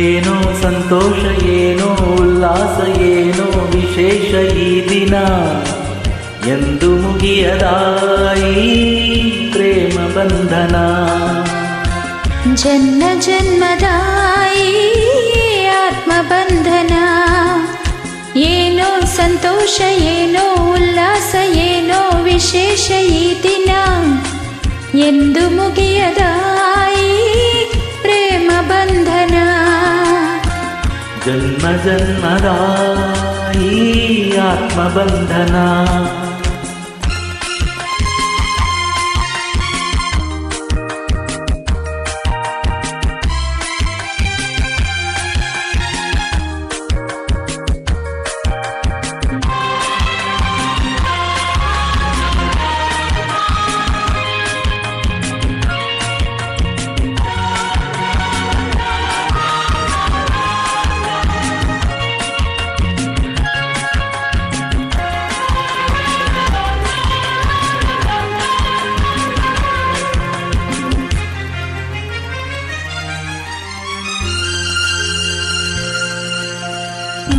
ಏನೋ ಸಂತೋಷ ಏನೋ ಉಲ್ಲಾಸ ಏನೋ ವಿಶೇಷ ಈ ದಿನ ಎಂದು ಮುಗಿಯದಾಯಿ ಪ್ರೇಮ ಬಂಧನ ಜನ್ಮ ಜನ್ಮದಾಯಿ ಆತ್ಮಬಂಧನ ಏನೋ ಸಂತೋಷ ಏನೋ ಉಲ್ಲಾಸ ಏನೋ ವಿಶೇಷ ಈ ದಿನ ಎಂದು ಮುಗಿಯದಾಯಿ ಪ್ರೇಮ ಬಂಧನ जन्म जन्मदा आत्मबन्धना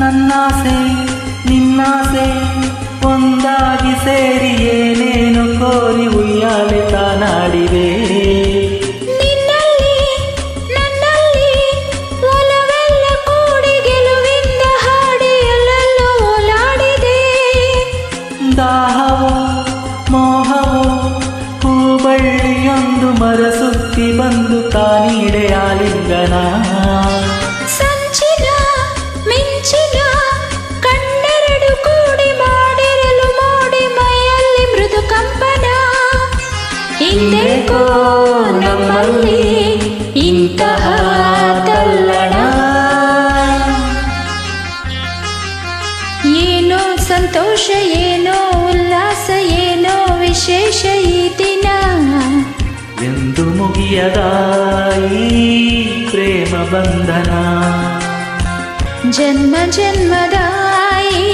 ನನ್ನಾಸೆ ನಿನ್ನಾಸೆ ಒಂದಾಗಿ ಸೇರಿ ಏನೇನು ಕೋರಿ ಉಯ್ಯಾಲೆ ತಾನಾಡಿವೆ. ದಾಹವೋ ಮೋಹವೋ ಹೂಬಳ್ಳಿಯೊಂದು ಮರಸುತ್ತಿ ಬಂದು ತಾನೀಡೆ ಆಲಿಂಗನ. ಹಿಂದೆಕೋ ನಮ್ಮಲ್ಲಿ ಇಂತಹ ತಲ್ಲಣ ಏನೋ ಸಂತೋಷ ಏನೋ ಉಲ್ಲಾಸ ಏನೋ ವಿಶೇಷ ಈ ದಿನ ಎಂದು ಮುಗಿಯದ ಈ ಪ್ರೇಮ ಬಂಧನ ಜನ್ಮ ಜನ್ಮದ ಈ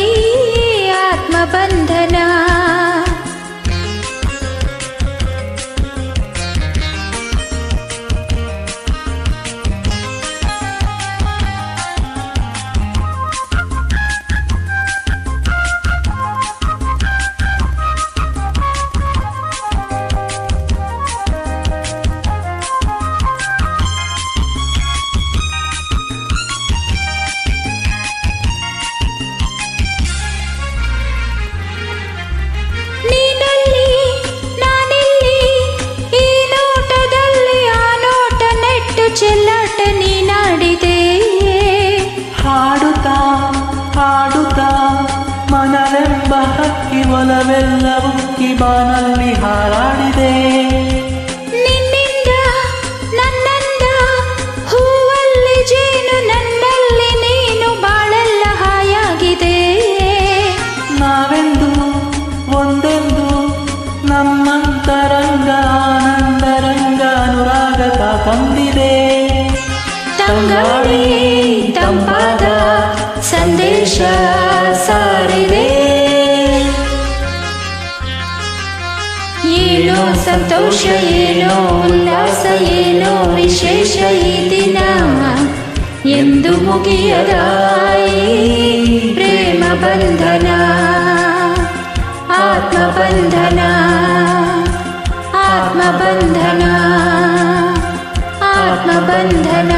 ಹಕ್ಕಿ ಕಿಬಾನಲ್ಲಿ ಹಾರಾಡಿದೆ. ನಿನ್ನಿಂದ ನನ್ನಂದ ಹೂವಲ್ಲಿ ಜೇನು ನನ್ನಲ್ಲಿ ನೀನು ಬಾಳೆಲ್ಲ ಹಾಯಾಗಿದೆ. ನಾವೆಂದು ಒಂದೆಂದು ನಮ್ಮಂತರಂಗ ಆನಂದರಂಗ ಅನುರಾಗ ತಂದಿದೆ. ತಂಗಾಳಿ ಏನೋ ಸಂತೋಷ ಏನೋ ಉಲ್ಲಾಸ ಏನೋ ವಿಶೇಷ ಈ ದಿನ ಎಂದು ಮುಗಿಯದ ಈ ಪ್ರೇಮ ಬಂಧನ ಆತ್ಮಬಂಧನ ಆತ್ಮಬಂಧನ ಆತ್ಮಬಂಧನ